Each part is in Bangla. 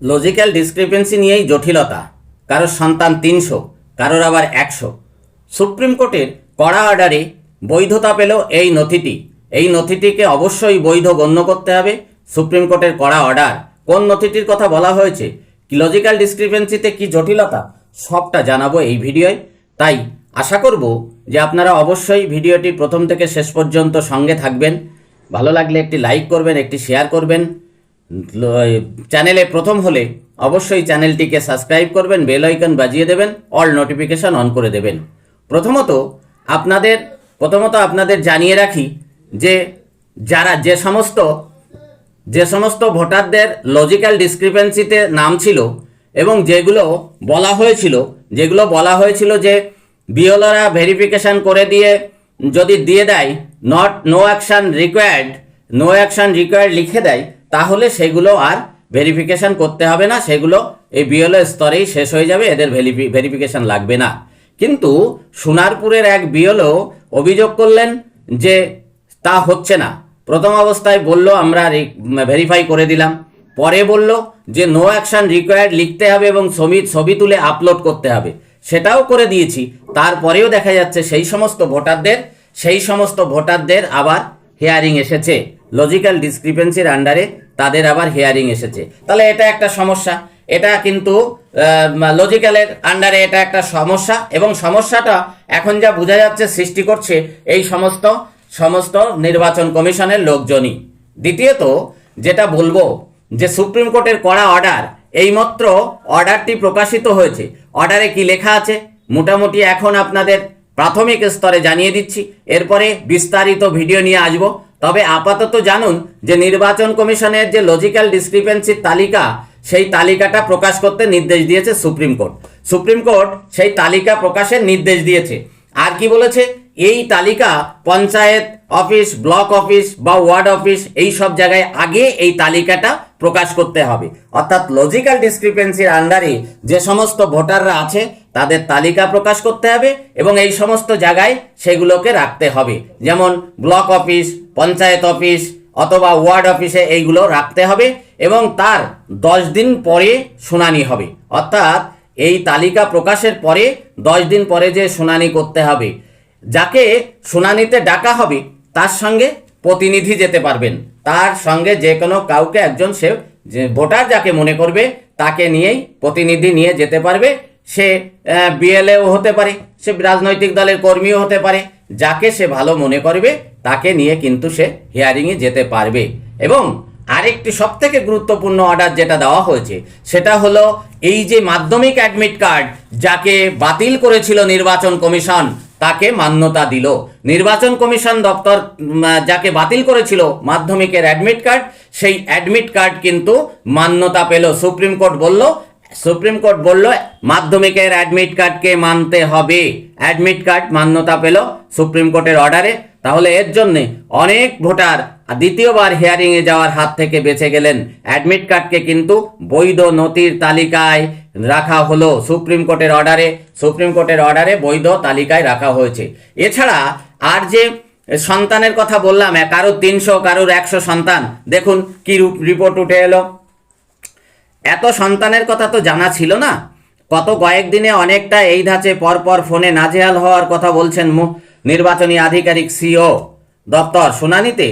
লজিক্যাল ডিসক্রিপেন্সি নিয়েই জটিলতা। কারোর সন্তান তিনশো, কারোর আবার একশো। সুপ্রিম কোর্টের কড়া অর্ডারে বৈধতা পেল এই নথিটি। এই নথিটিকে অবশ্যই বৈধ গণ্য করতে হবে। সুপ্রিম কোর্টের কড়া অর্ডার কোন নথিটির কথা বলা হয়েছে? লজিক্যাল ডিসক্রিপেন্সিতে কি জটিলতা? সবটা জানাব এই ভিডিওয়। তাই আশা করব যে আপনারা অবশ্যই ভিডিওটি প্রথম থেকে শেষ পর্যন্ত সঙ্গে থাকবেন। ভালো লাগলে একটি লাইক করবেন, একটি শেয়ার করবেন। চ্যানেলে প্রথম হলে অবশ্যই চ্যানেলটিকে সাবস্ক্রাইব করবেন বেল আইকন বাজিয়ে দেবেন অল নোটিফিকেশন অন করে দেবেন। প্রথমত আপনাদের প্রথমত আপনাদের জানিয়ে রাখি যে যারা যে সমস্ত যে সমস্ত ভোটারদের লজিক্যাল ডিসক্রিপেন্সিতে নাম ছিল এবং যেগুলো বলা হয়েছিল, যেগুলো বলা হয়েছিল যে বিওলরা ভেরিফিকেশন করে দিয়ে যদি দিয়ে দেয় not no action required no action required লিখে দেয় তাহলে সেগুলো আর ভেরিফিকেশন করতে হবে না, সেগুলো এই বিওলো স্তরেই শেষ হয়ে যাবে, এদের ভেরিফিকেশন লাগবে না। কিন্তু সোনারপুরের এক বিওলো অভিযোগ করলেন যে তা হচ্ছে না। প্রথম অবস্থায় বলল, আমরা ভেরিফাই করে দিলাম। পরে বলল যে নো অ্যাকশন রিকোয়ার্ড লিখতে হবে এবং ছবি ছবি তুলে আপলোড করতে হবে। সেটাও করে দিয়েছি। তারপরেও দেখা যাচ্ছে সেই সমস্ত ভোটারদের, সেই সমস্ত ভোটারদের আবার হেয়ারিং এসেছে। লজিক্যাল ডিসক্রিপেন্সির আন্ডারে তাদের আবার হেয়ারিং এসেছে। তাহলে এটা একটা সমস্যা। এটা কিন্তু লজিক্যালের আন্ডারে এটা একটা সমস্যা এবং সমস্যাটা এখন যা বোঝা যাচ্ছে, সৃষ্টি করছে এই সমস্ত সমস্ত নির্বাচন কমিশনের লোকজনই। দ্বিতীয়ত, যেটা বলব যে সুপ্রিম কোর্টের কড়া অর্ডার এইমাত্র অর্ডারটি প্রকাশিত হয়েছে। অর্ডারে কি লেখা আছে? মোটামুটি এখন আপনাদের প্রাথমিক স্তরে জানিয়ে দিচ্ছি। এরপরে বিস্তারিত ভিডিও নিয়ে আসব। তবে আপাতত জানুন যে নির্বাচন কমিশনের যে লজিক্যাল ডিসক্রিপেন্সির তালিকা, সেই তালিকাটা প্রকাশ করতে নির্দেশ দিয়েছে সুপ্রিম কোর্ট। সুপ্রিম কোর্ট সেই তালিকা প্রকাশের নির্দেশ দিয়েছে। আর কি বলেছে? এই তালিকা পঞ্চায়েত অফিস, ব্লক অফিস বা ওয়ার্ড অফিস, এই সব জায়গায় আগে এই তালিকাটা প্রকাশ করতে হবে। অর্থাৎ লজিক্যাল ডিসক্রিপেন্সির আন্ডারে যে সমস্ত ভোটাররা আছে, তাদের তালিকা প্রকাশ করতে হবে এবং এই সমস্ত জায়গায় সেগুলোকে রাখতে হবে। যেমন ব্লক অফিস পঞ্চায়েত অফিস অথবা ওয়ার্ড অফিসে এইগুলো রাখতে হবে এবং তার দশ দিন পরে শুনানি হবে। অর্থাৎ এই তালিকা প্রকাশের পরে দশ দিন পরে যে শুনানি করতে হবে, যাকে শুনানিতে ডাকা হবে, তার সঙ্গে প্রতিনিধি যেতে পারবেন। তার সঙ্গে যে কোনো কাউকে একজন সে ভোটার যাকে মনে করবে, তাকে নিয়েই প্রতিনিধি নিয়ে যেতে পারবে। সে বিএলএও হতে পারে, সে রাজনৈতিক দলের কর্মীও হতে পারে। যাকে সে ভালো মনে করবে, তাকে নিয়ে কিন্তু সে হিয়ারিংয়ে যেতে পারবে। এবং আরেকটি সব থেকে গুরুত্বপূর্ণ অর্ডার যেটা দেওয়া হয়েছে, সেটা হলো এই যে মাধ্যমিক অ্যাডমিট কার্ড যাকে বাতিল করেছিল নির্বাচন কমিশন তাকে মান্যতা দিল। নির্বাচন কমিশন দপ্তর যাকে বাতিল করেছিল মাধ্যমিকের অ্যাডমিট কার্ড সেই অ্যাডমিট কার্ড কিন্তু মান্যতা পেল। সুপ্রিম কোর্ট বলল, সুপ্রিম কোর্ট বলল, মাধ্যমিকের অ্যাডমিট কার্ডকে মানতে হবে। অ্যাডমিট কার্ড মান্যতা পেল সুপ্রিম কোর্টের অর্ডারে তাহলে এর জন্যে অনেক ভোটার দ্বিতীয়বার হিয়ারিংয়ে যাওয়ার হাত থেকে বেঁচে গেলেন। অ্যাডমিট কার্ডকে কিন্তু বৈধ নথির তালিকায় রাখা হলো সুপ্রিম কোর্টের অর্ডারে, সুপ্রিম কোর্টের অর্ডারে বৈধ তালিকায় রাখা হয়েছে। এছাড়া আর যে সন্তানের কথা বললাম কারোর তিনশো, কারোর একশো সন্তান, দেখুন কি রিপোর্ট উঠে এলো। এত সন্তানের কথা তো জানা ছিল না। গত কয়েকদিনে অনেকটা এই ধাঁচে পরপর ফোনে নাজেহাল হওয়ার কথা বলছেন নির্বাচনী আধিকারিক সিও দপ্তর, শুনানিতে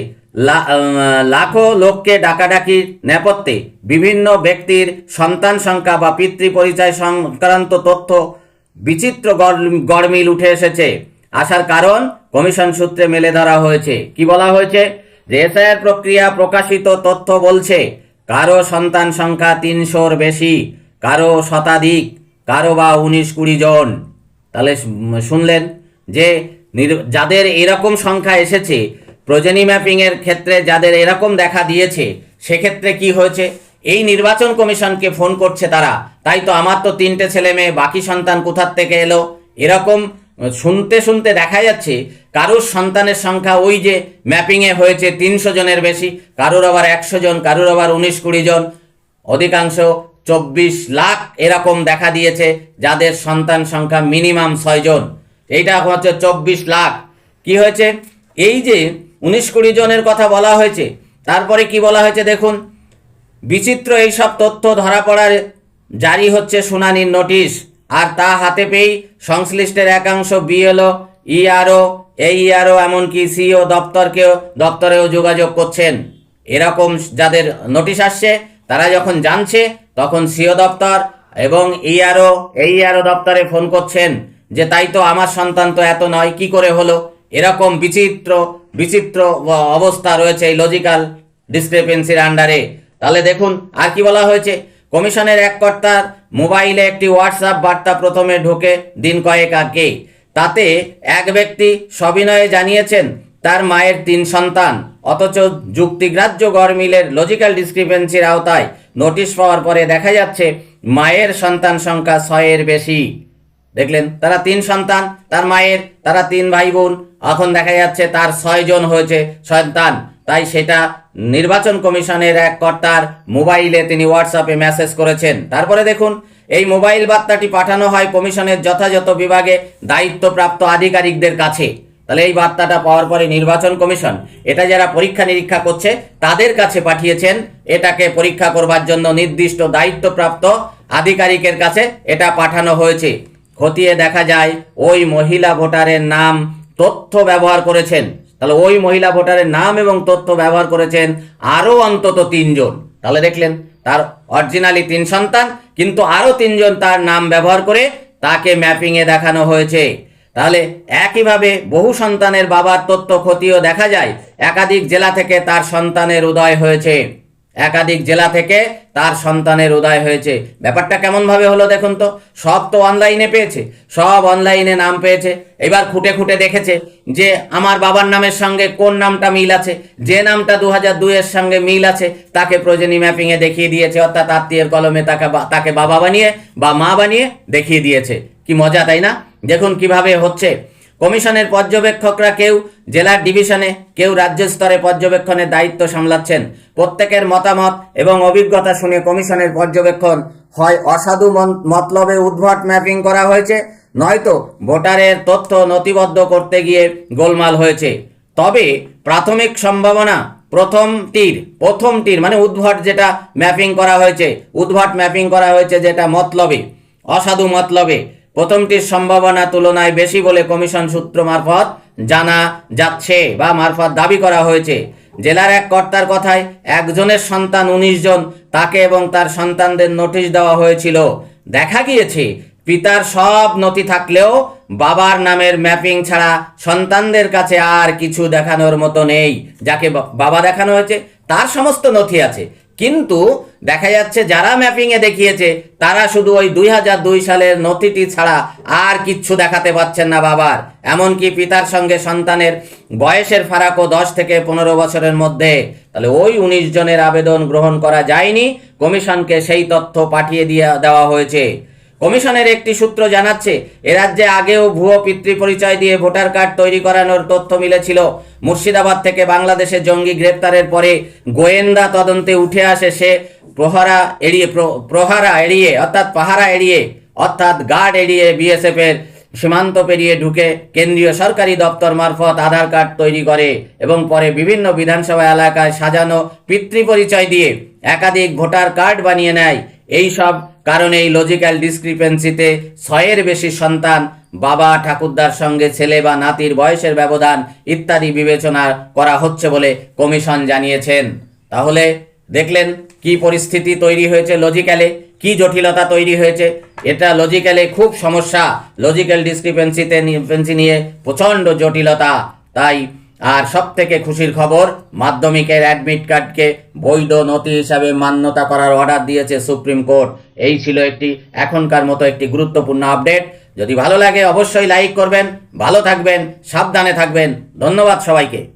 লাখো লোককে ডাকাডাকির নেপথ্যে বিভিন্ন ব্যক্তির সন্তান সংখ্যা বা পিতৃ পরিচয় সংক্রান্ত তথ্য বিচিত্র গড়মিল উঠে এসেছে। আসার কারণ কমিশন সূত্রে মেলে ধরা হয়েছে। কি বলা হয়েছে? যে এসআইআর প্রক্রিয়া প্রকাশিত তথ্য বলছে, কারও সন্তান সংখ্যা তিনশোর বেশি, কারও শতাধিক, কারও বা উনিশ কুড়ি জন। তাহলে শুনলেন যে যাদের এরকম সংখ্যা এসেছে প্রজনী ম্যাপিংয়ের ক্ষেত্রে যাদের এরকম দেখা দিয়েছে, সেক্ষেত্রে কি হয়েছে? এই নির্বাচন কমিশনকে ফোন করছে তারা। তাই তো আমার তো তিনটে ছেলে মেয়ে, বাকি সন্তান কোথার থেকে এলো? এরকম শুনতে শুনতে দেখা যাচ্ছে, কারোর সন্তানের সংখ্যা ওই যে ম্যাপিংয়ে হয়েছে তিনশো জনের বেশি, কারোর আবার একশো জন, কারোর আবার উনিশ কুড়ি জন। অধিকাংশ চব্বিশ লাখ এরকম দেখা দিয়েছে, যাদের সন্তান সংখ্যা মিনিমাম ছয়জন এইটা হচ্ছে চব্বিশ লাখ। কি হয়েছে? এই যে উনিশ কুড়ি জনের কথা বলা হয়েছে। তারপরে কি বলা হয়েছে দেখুন? বিচিত্র এইসব তথ্য ধরা পড়ার জারি হচ্ছে শুনানির নোটিশ। আর তা হাতে পেয়েই সংশ্লিষ্টের একাংশ বিএলও, ইআরও, এইআরও এমনকি সিও দপ্তরকেও, দপ্তরেও যোগাযোগ করছেন। এরকম যাদের নোটিশ আসছে, তারা যখন জানছে, তখন সিও দপ্তর এবং ইআরও, এইআরও দপ্তরে ফোন করছেন যে, তাই তো আমার সন্তান তো এত নয়, কি করে হলো? এরকম বিচিত্র বিচিত্র অবস্থা রয়েছে এই লজিক্যাল ডিসক্রিপেন্সির আন্ডারে তাহলে দেখুন, আর কি বলা হয়েছে? কমিশনের এক কর্তার মোবাইলে একটি হোয়াটসঅ্যাপ বার্তা প্রথমে ঢোকে দিন কয়েক আগে। তাতে এক ব্যক্তি সবিনয়ে জানিয়েছেন, তার মায়ের তিন সন্তান, অথচ যুক্তিগ্রাহ্য গড়মিলের লজিক্যাল ডিসক্রিপেন্সির আওতায় নোটিশ পাওয়ার পরে দেখা যাচ্ছে, মায়ের সন্তান সংখ্যা ছয়ের বেশি। দেখলেন, তারা তিন সন্তান, তার মায়ের, তারা তিন ভাই বোন এখন দেখা যাচ্ছে তার ছয় জন হয়েছে সন্তান। তাই সেটা নির্বাচন কমিশনের এক কর্তার মোবাইলে তিনি হোয়াটসঅ্যাপে মেসেজ করেছেন। তারপরে দেখুন, এই মোবাইল বার্তাটি পাঠানো হয় কমিশনের যথাযথ বিভাগে দায়িত্বপ্রাপ্ত আধিকারিকদের কাছে। তাহলে এই বার্তাটা পাওয়ার পরে নির্বাচন কমিশন, এটা যারা পরীক্ষা নিরীক্ষা করছে, তাদের কাছে পাঠিয়েছেন, এটাকে পরীক্ষা করবার জন্য নির্দিষ্ট দায়িত্বপ্রাপ্ত আধিকারিকের কাছে এটা পাঠানো হয়েছে। খতিয়ে দেখা যায়, ওই মহিলা ভোটারের নাম তথ্য ব্যবহার করেছেন। তাহলে ওই মহিলা ভোটারের নাম এবং তথ্য ব্যবহার করেছেন আরও অন্তত তিনজন। তাহলে দেখলেন, তার অরিজিনালি তিন সন্তান, কিন্তু আরও তিনজন তার নাম ব্যবহার করে তাকে ম্যাপিংয়ে দেখানো হয়েছে। তাহলে একইভাবে বহু সন্তানের বাবার তথ্য ক্ষতিও দেখা যায়, একাধিক জেলা থেকে তার সন্তানের উদয় হয়েছে। একাধিক জেলা থেকে তার সন্তানের উদয় হয়েছে। ব্যাপারটা কেমনভাবে হলো দেখুন তো? সব তো অনলাইনে পেয়েছে, সব অনলাইনে নাম পেয়েছে। এবার খুঁটে খুঁটে দেখেছে যে আমার বাবার নামের সঙ্গে কোন নামটা মিল আছে, যে নামটা দু হাজার দুইয়ের সঙ্গে মিল আছে, তাকে প্রয়োজনী ম্যাপিংয়ে দেখিয়ে দিয়েছে, অর্থাৎ আত্মীয়ের কলমে তাকে তাকে বাবা বানিয়ে বা মা বানিয়ে দেখিয়ে দিয়েছে। কি মজা, তাই না? দেখুন কীভাবে হচ্ছে। কমিশনের পর্যবেক্ষকরা কেউ জেলার ডিভিশনে, কেউ রাজ্য স্তরে পর্যবেক্ষণের দায়িত্ব সামলাচ্ছেন। প্রত্যেকের মতামত এবং অভিজ্ঞতা শুনে কমিশনের পর্যবেক্ষণ হয় অসাধু মতলবে উদ্ভট ম্যাপিং করা হয়েছে, নয়তো ভোটারের তথ্য নথিবদ্ধ করতে গিয়ে গোলমাল হয়েছে। তবে প্রাথমিক সম্ভাবনা প্রথমটির প্রথমটির মানে উদ্ভট যেটা ম্যাপিং করা হয়েছে, উদ্ভট ম্যাপিং করা হয়েছে যেটা মতলবে, অসাধু মতলবে। প্রথমটির সম্ভাবনা তুলনায় বেশি বলে কমিশন সূত্র মারফত জানা যাচ্ছে বা মারফত দাবি করা হয়েছে। জেলার এক কর্তার কথায়, একজনের সন্তান উনিশ জন, তাকে এবং তার সন্তানদের নোটিশ দেওয়া হয়েছিল। দেখা গিয়েছে, পিতার সব নথি থাকলেও বাবার নামের ম্যাপিং ছাড়া সন্তানদের কাছে আর কিছু দেখানোর মতো নেই। যাকে বাবা দেখানো হয়েছে, তার সমস্ত নথি আছে। কিন্তু দেখা যাচ্ছে যারা ম্যাপিংয়ে দেখিয়েছে, তারা শুধু ওই দুই হাজার দুই সালের নথিটি ছাড়া আর কিচ্ছু দেখাতে পাচ্ছেন না বাবার। এমনকি পিতার সঙ্গে সন্তানের বয়সের ফারাকও দশ থেকে পনেরো বছরের মধ্যে। তাহলে ওই উনিশ জনের আবেদন গ্রহণ করা যায়নি, কমিশনকে সেই তথ্য পাঠিয়ে দিয়ে দেওয়া হয়েছে। কমিশনের একটি সূত্র জানাচ্ছে, এ রাজ্যে আগেও ভুয়ো পিতৃ পরিচয় দিয়ে ভোটার কার্ড তৈরি করানোর তথ্য মিলেছিল। মুর্শিদাবাদ থেকে বাংলাদেশে জঙ্গি গ্রেপ্তারের পরে গোয়েন্দা তদন্তে উঠে আসে সে প্রহারা এড়িয়ে, প্র- প্রহারা এড়িয়ে, অর্থাৎ পাহারা এড়িয়ে, অর্থাৎ গার্ড এড়িয়ে বিএসএফ এর সীমান্ত পেরিয়ে ঢুকে কেন্দ্রীয় সরকারি দপ্তর মারফত আধার কার্ড তৈরি করে এবং পরে বিভিন্ন বিধানসভা এলাকায় সাজানো পিতৃ পরিচয় দিয়ে একাধিক ভোটার কার্ড বানিয়ে নেয়। এই সব কারণে এই লজিক্যাল ডিসক্রিপেন্সিতে ছয়ের বেশি সন্তান, বাবা, ঠাকুরদার সঙ্গে ছেলে বা নাতির বয়সের ব্যবধান ইত্যাদি বিবেচনা করা হচ্ছে বলে কমিশন জানিয়েছেন। তাহলে দেখলেন কি পরিস্থিতি তৈরি হয়েছে লজিক্যালে কি জটিলতা তৈরি হয়েছে। এটা লজিক্যালে খুব সমস্যা। লজিক্যাল ডিসক্রিপেন্সিতে ডিসক্রিপেন্সি নিয়ে প্রচণ্ড জটিলতা। তাই আর সব থেকে খুশির খবর, মাধ্যমিকের অ্যাডমিট কার্ডকে বৈধ নথি হিসাবে মান্যতা করার অর্ডার দিয়েছে সুপ্রিম কোর্ট। এই ছিল একটি, এখনকার মতো একটি গুরুত্বপূর্ণ আপডেট যদি ভালো লাগে অবশ্যই লাইক করবেন, ভালো থাকবেন, সাবধানে থাকবেন। ধন্যবাদ সবাইকে।